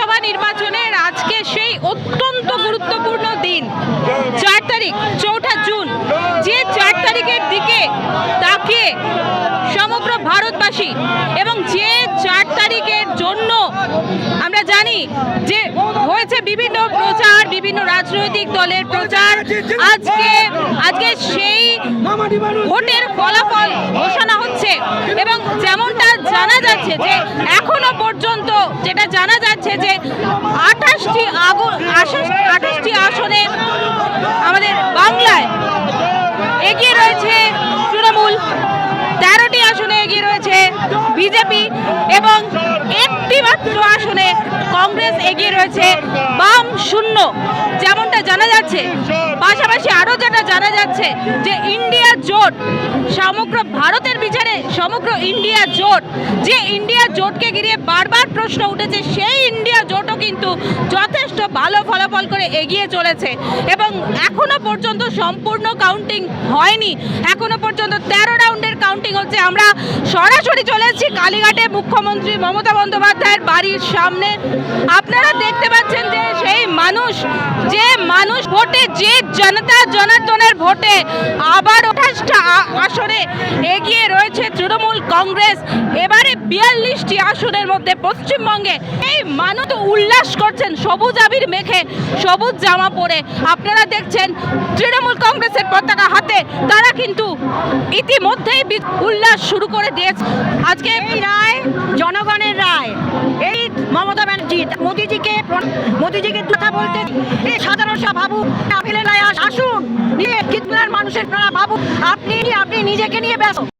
লোকসভা নির্বাচনের আজকে সেই অত্যন্ত গুরুত্বপূর্ণ দিন। চার তারিখ, চৌঠা জুন। যে চার তারিখের দিকে তাকিয়ে সমগ্র ভারতবাসী এবং যে চার তারিখের জন্য আমরা জানি যে হয়েছে বিভিন্ন প্রচার, বিভিন্ন রাজনৈতিক দলের প্রচার। আজকে আজকে সেই ভোটের ফলাফল ঘোষণা হচ্ছে এবং যেমনটা জানা যাচ্ছে যে এখনও পর্যন্ত, যেটা জানা যাচ্ছে যে আঠাশটি আগুন আঠাশটি আসনে আমাদের বাংলায় এগিয়ে রয়েছে তৃণমূল। তেরোটি আসনে এগিয়ে রয়েছে বিজেপি এবং একটি মাত্র আসনে কংগ্রেস এগিয়ে রয়েছে বাম শূন্য। যেমনটা জানা যাচ্ছে, পাশাপাশি আরও যেটা জানা যাচ্ছে যে ইন্ডিয়া জোট সমগ্র সমগ্র ইন্ডিয়া জোট, যে ইন্ডিয়া জোটকে ঘিরে বারবার প্রশ্ন উঠেছে, সেই ইন্ডিয়া জোটও কিন্তু যথেষ্ট ভালো ফলাফল করে এগিয়ে চলেছে। এবং এখনও পর্যন্ত সম্পূর্ণ কাউন্টিং হয়নি। এখনও পর্যন্ত তেরো রাউন্ডের কাউন্টিং হচ্ছে। আমরা সরাসরি চলে এসেছি কালীঘাটে। মুখ্যমন্ত্রী মমতা বন্দ্যোপাধ্যায়ের বাড়ির সামনে। আপনারা দেখতে পাচ্ছেন যে সেই মানুষ, যে মানুষ ভোটে, যে জনতা জনার্দনের ভোটে আবার আসনে এগিয়ে রয়েছে তৃণমূল কংগ্রেস এবারে বিয়াল্লিশটি আসনের মধ্যে পশ্চিমবঙ্গে এই মানুষ উল্লাস করছেন সবুজ আবির মেখে, সবুজ জামা পরে। আপনারা দেখছেন, তৃণমূল কংগ্রেসের পতাকা হাতে, তারা কিন্তু ইতিমধ্যেই উল্লাস শুরু করে দিয়েছে। আজকে এই রায় জনগণের রায়। এই মমতা ব্যানার্জি, মোদিজিকে মোদিজিকে কথা বলতে এই সাধারণ ভাবু রায় আস- আসুন, নিয়ে মানুষের প্রাণা ভাবু আপনি আপনি নিজেকে নিয়ে ব্যস্ত।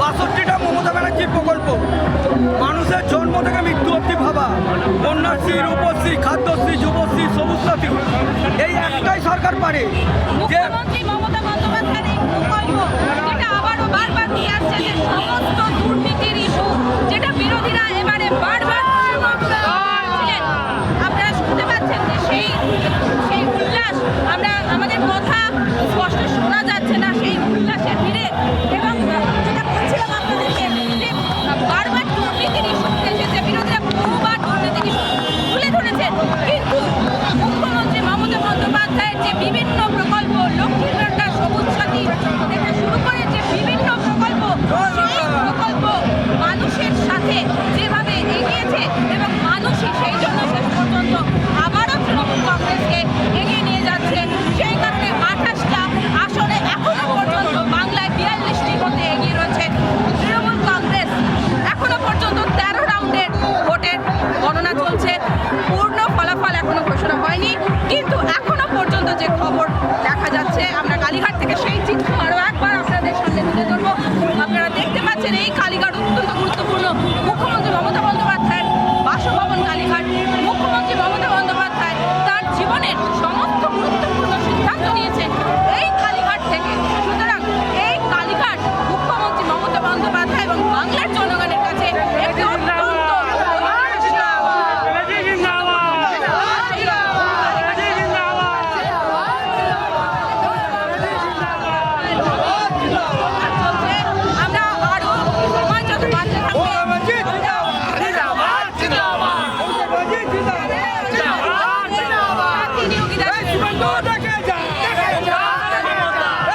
বাষট্টিটা কন্যাশ্রী রূপশ্রী খাদ্যশ্রী যুবশ্রী সবুজ সাথী এই একটাই সরকার পারে। যে যেটা আবারও বারবার